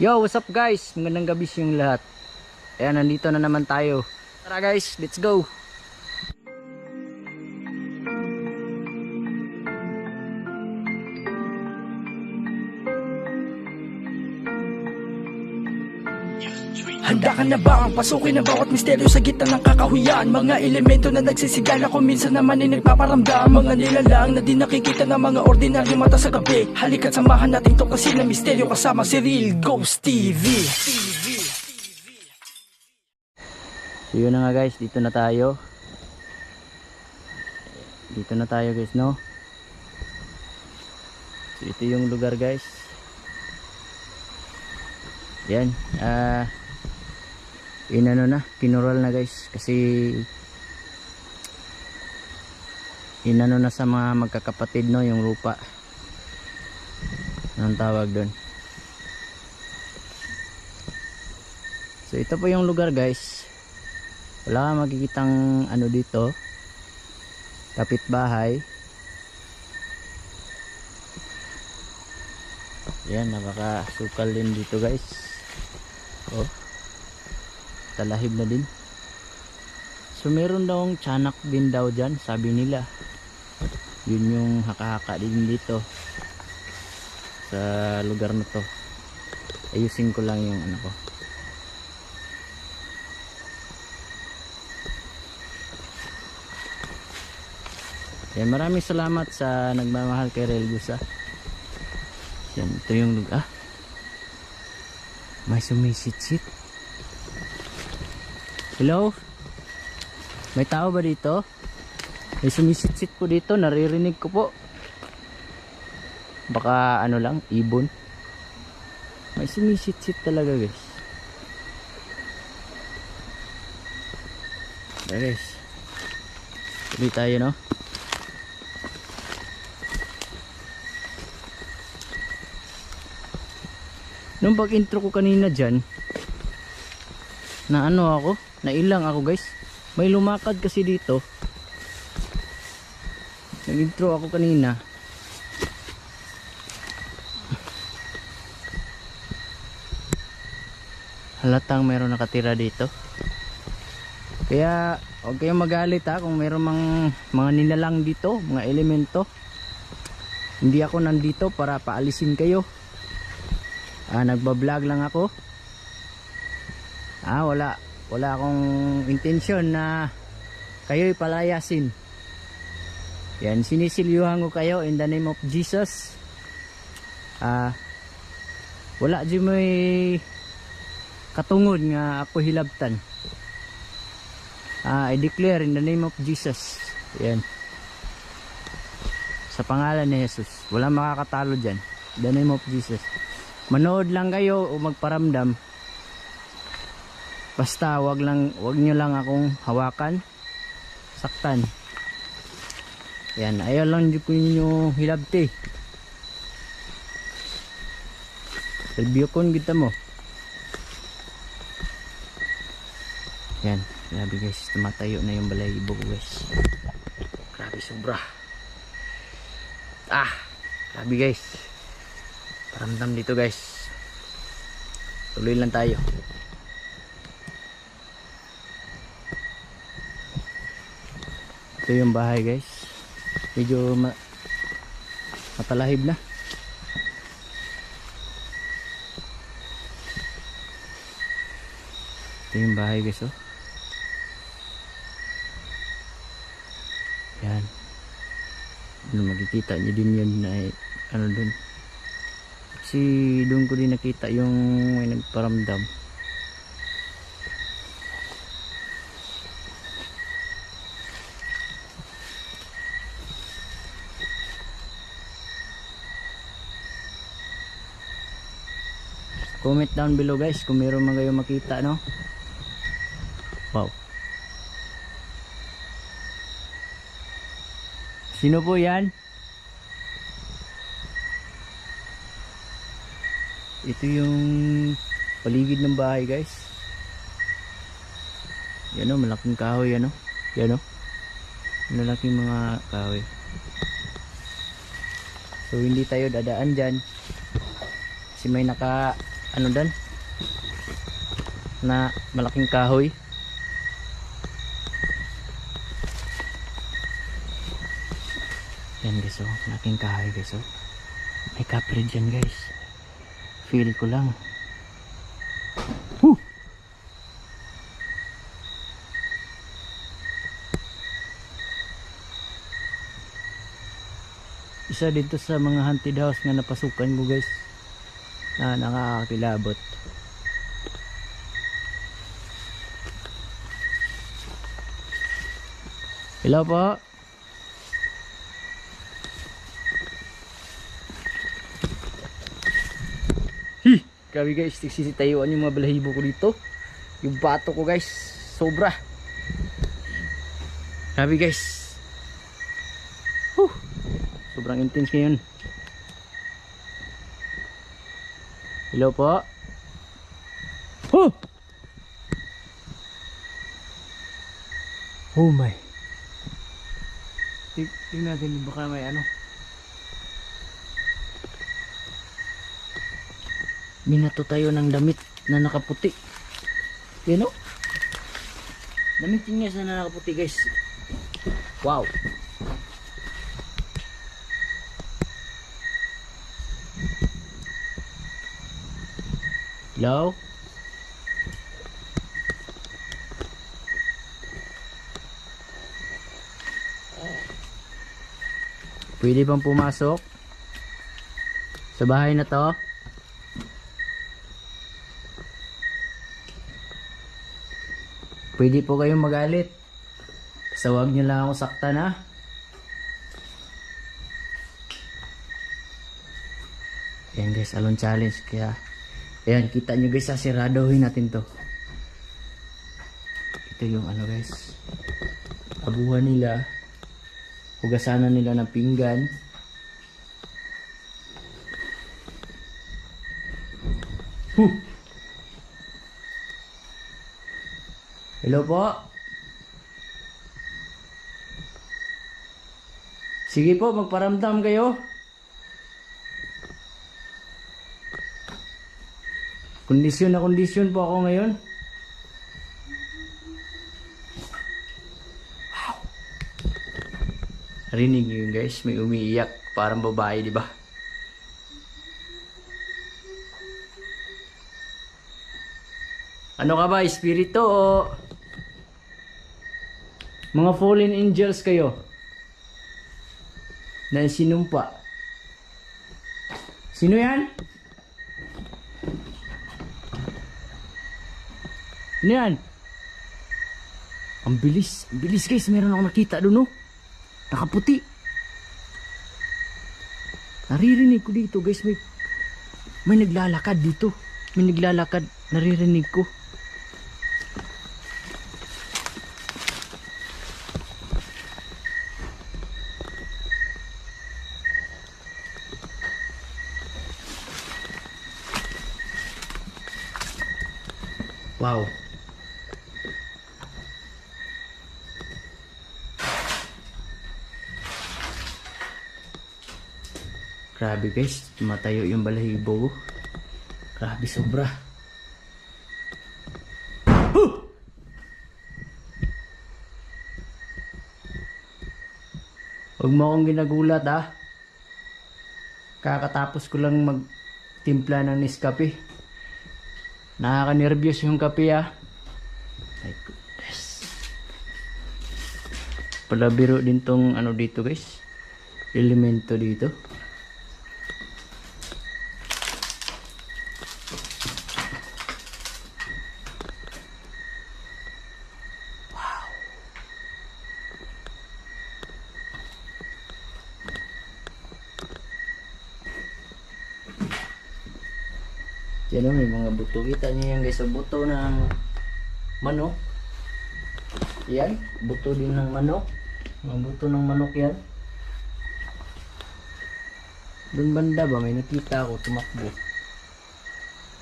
Yo, what's up guys? Magandang gabi sa lahat. Ayan, nandito na naman tayo. Tara guys, let's go! Handa ka na ba ang pasukin ang bawat misteryo sa gitna ng kakahuyan Mga elemento na nagsisigala kung minsan naman ay nagpaparamdam Mga nilalang na di nakikita ng mga ordinaryo mata sa gabi Halika't samahan natin to kasi na misteryo kasama si Real Ghost TV So yun na nga guys, dito na tayo. Dito na tayo guys, no? So ito yung lugar guys. Yan, ah inano na, kinural na guys. Kasi inano na sa mga magkakapatid no yung lupa. Anong tawag doon? So ito po yung lugar guys. Wala kang makikitang ano dito. Kapitbahay. Yan napakasukal din dito guys. Oh talahib na din so meron daw tiyanak din daw dyan sabi nila yun yung haka-haka din dito sa lugar na to ayusin ko lang yung ano ko Yan, maraming salamat sa nagmamahal kay Real Gusa. Yan, ito yung lugar. Ah, may sumisit-sit. Hello? May tao ba dito? May sumisit-sit po dito, naririnig ko po. Baka ano lang, ibon. May sumisit-sit talaga guys. Guys. Tuloy tayo no? Nung pag intro ko kanina dyan, na ano ako, na ilang ako guys. May lumakad kasi dito. Nag intro ako kanina. Halatang meron nakatira dito. Kaya huwag kayong magalit ha kung meron mang mga nilalang dito, mga elemento. Hindi ako nandito para paalisin kayo ah, nagbablog lang ako ah wala wala akong intensyon na kayo'y palayasin. Yan sinisilyuhan ko kayo in the name of Jesus. Ah wala di may katungod nga ako hilabtan. Ah I declare in the name of Jesus. Yan. Sa pangalan ni Jesus. Wala makakatalo dyan. In the name of Jesus. Manood lang kayo o magparamdam basta wag lang wag nyo lang akong hawakan. Saktan. Yan ayaw lang ko ninyo hilabti. Rebuke kita mo. Yan grabe guys tumatayo na yung balayibo ko guys grabe sobra. Ah grabe guys. Paramdam dito guys. Tuloy lang tayo ito yung bahay guys. Medyo ma matalahib na. Ito yung bahay guys oh. Yan. Ano makikita nyo din yun na ano dun. Kasi doon ko din nakita yung may nagparamdam comment down below guys kung meron man kayo makita no? Wow. Sino po yan? Ito yung paligid ng bahay guys. Yan o malaking kahoy yan o yan o malaking mga kahoy. So hindi tayo dadaan dyan. Kasi may naka ano dan na malaking kahoy. Yan guys oh. Malaking kahoy guys oh. May kapre dyan guys. Feel ko lang. Huh! isa dito sa mga haunted house nga napasukan ko guys na nakakakilabot hello po Hi! Grabe guys, tigsisitayuan yung mga balahibo ko dito. Yung bato ko guys, sobra. Grabe guys. Huh! Sobrang intense ngayon. Hello po. Huh! Oh my. Tig tingnan natin baka may ano. Minato tayo ng damit na nakaputi. Yan o. Damit yun guys na nakaputi guys. Wow. Hello? Pwede bang pumasok? Sa bahay na to? Pwede po kayong magalit. Basta huwag nyo lang ako saktan ha. Ayan guys, alon challenge. Kaya, ayan, kita nyo guys, sasiradohin natin to. Ito yung ano guys. Abuhan nila. Hugasanan nila ng pinggan. Huh! Hello po. Sige po, magparamdam kayo. Kondisyon na kondisyon po ako ngayon. Wow. Rinig niyo yun guys, may umiiyak. Parang babae, di ba? Ano ka ba, espiritu o mga fallen angels kayo na sinumpa? Sino yan? Ano yan? Ang bilis. Ang bilis guys. Meron ako nakita doon oh. Nakaputi. Naririnig ko dito guys. May, may naglalakad dito. May naglalakad. Naririnig ko. Wow. Grabe guys, tumatayo yung balahibo. Grabe sobra. Huh! Huwag mo akong ginagulat ah. Kakatapos ko lang magtimpla ng Nescafe. Nakaka-nervyos yung kape ah. My goodness. Palabiro din tong ano dito guys. Elemento dito. Yan o, may mga buto. Kita niyo yan guys, buto ng manok. Yan, buto din ng manok. Mga buto ng manok yan. Doon banda ba, may nakita ako tumakbo.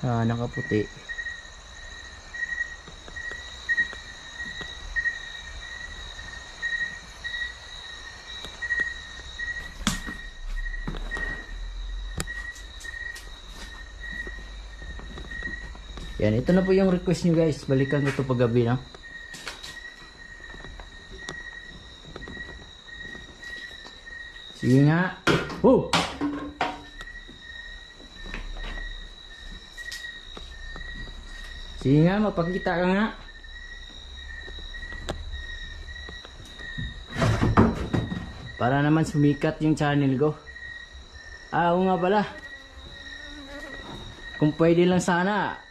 Ah, nakaputi. Yan, ito na po yung request nyo guys. Balikan ko ito paggabi na. Sige nga. Oh! Sige nga, mapakita ka nga. Para naman sumikat yung channel ko. Ah, oo nga pala. Kung pwede lang sana,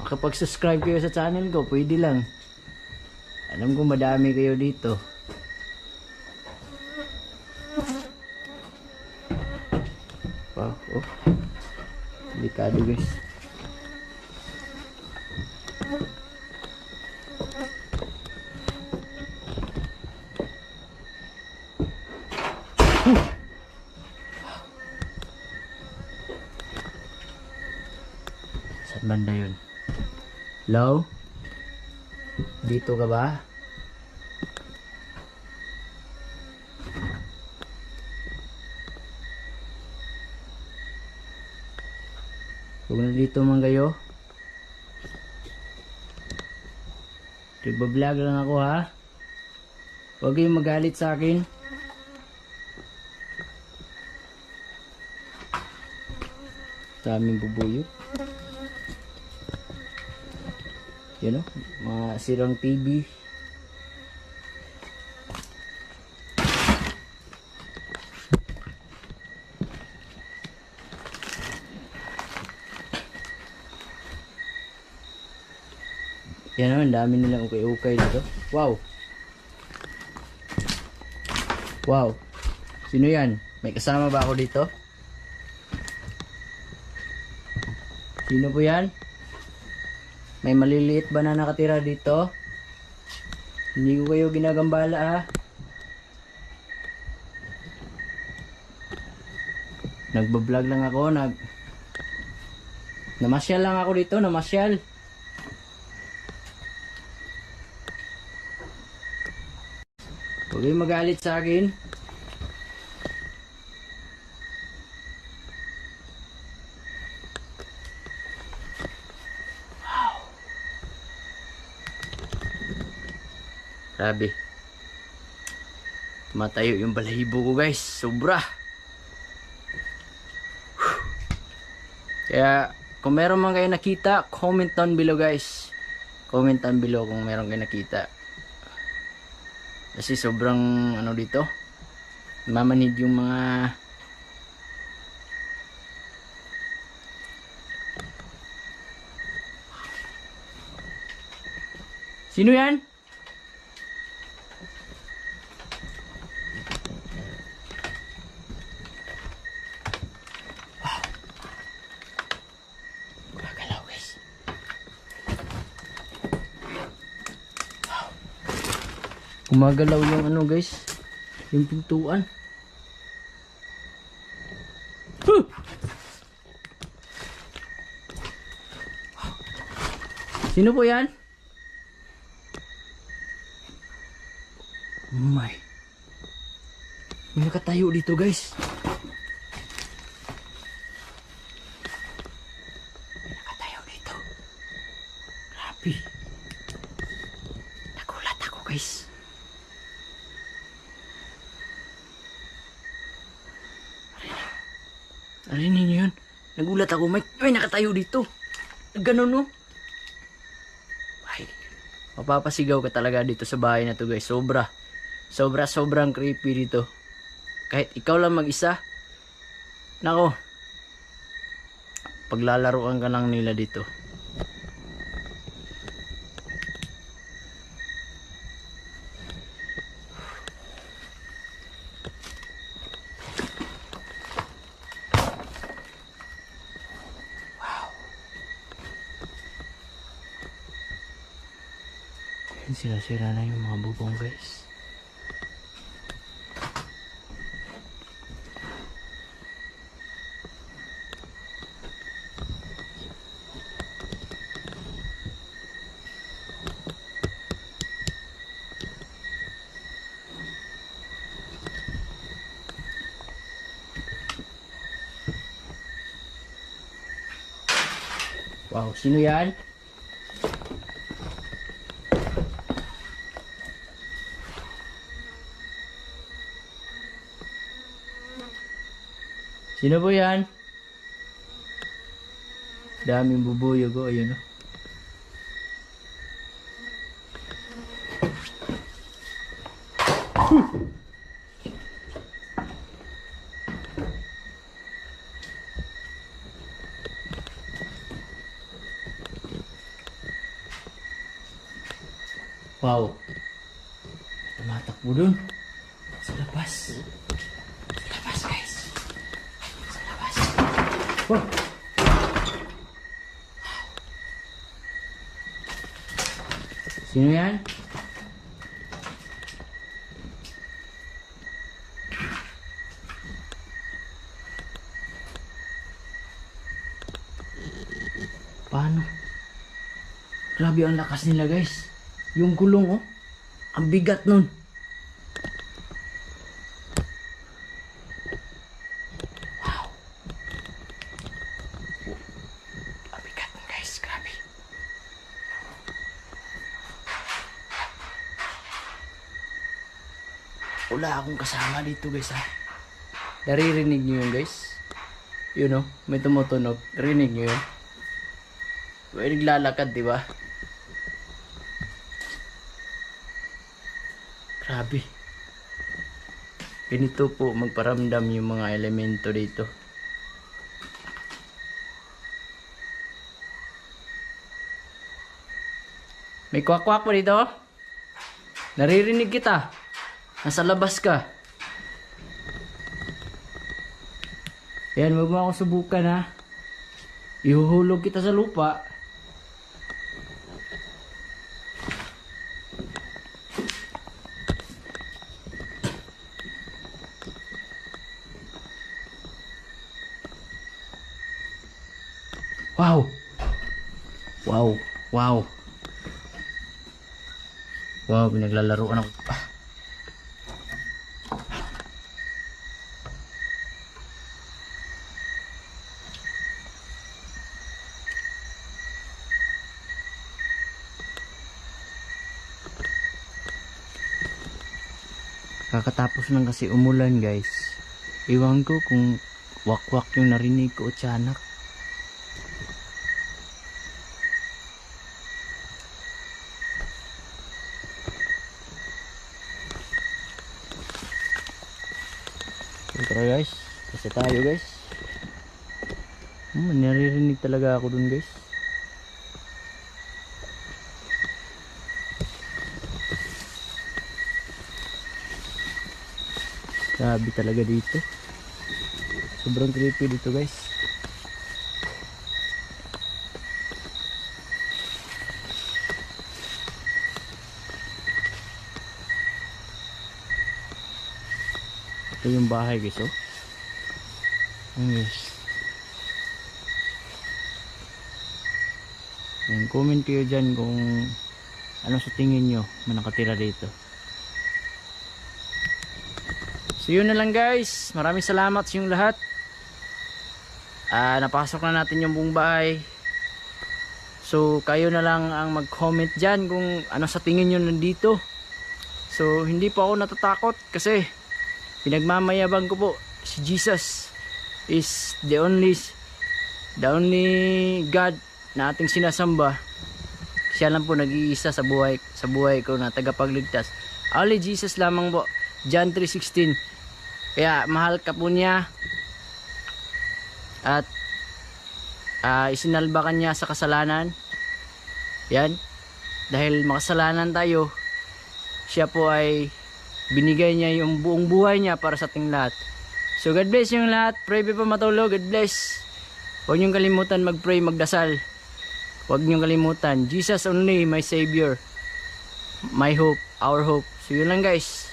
makapag-subscribe kayo sa channel ko, pwede lang. Alam ko madami kayo dito. Wow, oh. Delikado guys. Saan banda yun? Hello? Dito ka ba? Kung nandito man kayo Nagbablog lang ako ha Huwag kayong magalit sa akin Daming bubuyog you know, mga sirang TV. Yan naman, dami nilang ukay-ukay dito. Wow! Wow! Sino yan? May kasama ba ako dito? Sino po yan? May maliliit ba na nakatira dito? Hindi ko kayo ginagambala ah. Nagbablog lang ako, nag... Namasyal lang ako dito, namasyal. Huwag magalit sa akin. Grabe. Matayo yung balahibo ko guys. Sobra. Kaya kung meron man kayo nakita, comment down below guys. Comment down below kung meron kayo nakita. Kasi sobrang ano dito. Mamanid yung mga Sino yan? Gumagalaw guys. Gumagalaw yung ano guys. Yung pintuan. Sino po yan? My. May nakatayo dito guys. May nakatayo dito. Grabe. Nagulat ako guys. Arinig niyo yun? Nagulat ako. May, may nakatayo dito. Ganun no? Ay, mapapasigaw ka talaga dito sa bahay na to guys. Sobra. Sobra sobrang creepy dito. Kahit ikaw lang mag-isa. Nako. Paglalaroan ka lang nila dito. Sira-sira na yung mga bubong guys. Wow, sino yan? Sino po yan? Daming bubuyog oh, ayun oh. Wow. Tumatakbo dun. Sa labas. Sa labas, guys. Sa labas. Wow. Sino yan? Paano? Grabe ang lakas nila guys. Yung gulong oh. Ang bigat nun. Wow. Ang bigat nun guys. Grabe. Wala akong kasama dito guys ha. Naririnig nyo yun guys. Yun oh. May tumutunog. Rinig nyo yun. May naglalakad di ba? Grabe. Ganito po magparamdam yung mga elemento dito. May kwak-kwak po dito? Naririnig kita. Nasa labas ka. Yan, wag mo akong subukan ha. Ihuhulog kita sa lupa. Wow. Wow. Wow. Wow, pinaglalaroan ako. Ah. Kakatapos lang kasi umulan guys. Iwan ko kung wakwak yung narinig ko o tiyanak. Tara guys. Kasi tayo guys. Hmm, naririnig talaga ako dun guys. Grabe talaga dito. Sobrang creepy dito guys. Ito yung bahay guys oh. Ayan guys. Ayan, comment kayo dyan kung ano sa tingin nyo na nakatira dito. So yun na lang guys. Maraming salamat sa inyong lahat. Ah, napasok na natin yung buong bahay. So kayo na lang ang mag-comment dyan kung ano sa tingin nyo nandito. So hindi po ako natatakot kasi pinagmamayabang ko po si Jesus is the only the only God na ating sinasamba. Siya lang po nag-iisa sa buhay sa buhay ko na tagapagligtas. Only Jesus lamang po. John 3:16. Kaya mahal ka po niya at ah, isinalba ka niya sa kasalanan. Yan. Dahil makasalanan tayo, siya po ay binigay niya yung buong buhay niya para sa ating lahat. So God bless yung lahat. Pray pa matulog. God bless. Huwag niyong kalimutan mag-pray, magdasal. Huwag niyong kalimutan. Jesus only, my Savior. My hope, our hope. So yun lang guys.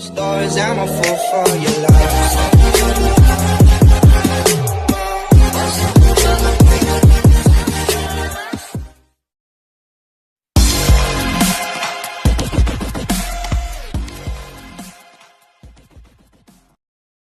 Stories, I'm a fool for your lies?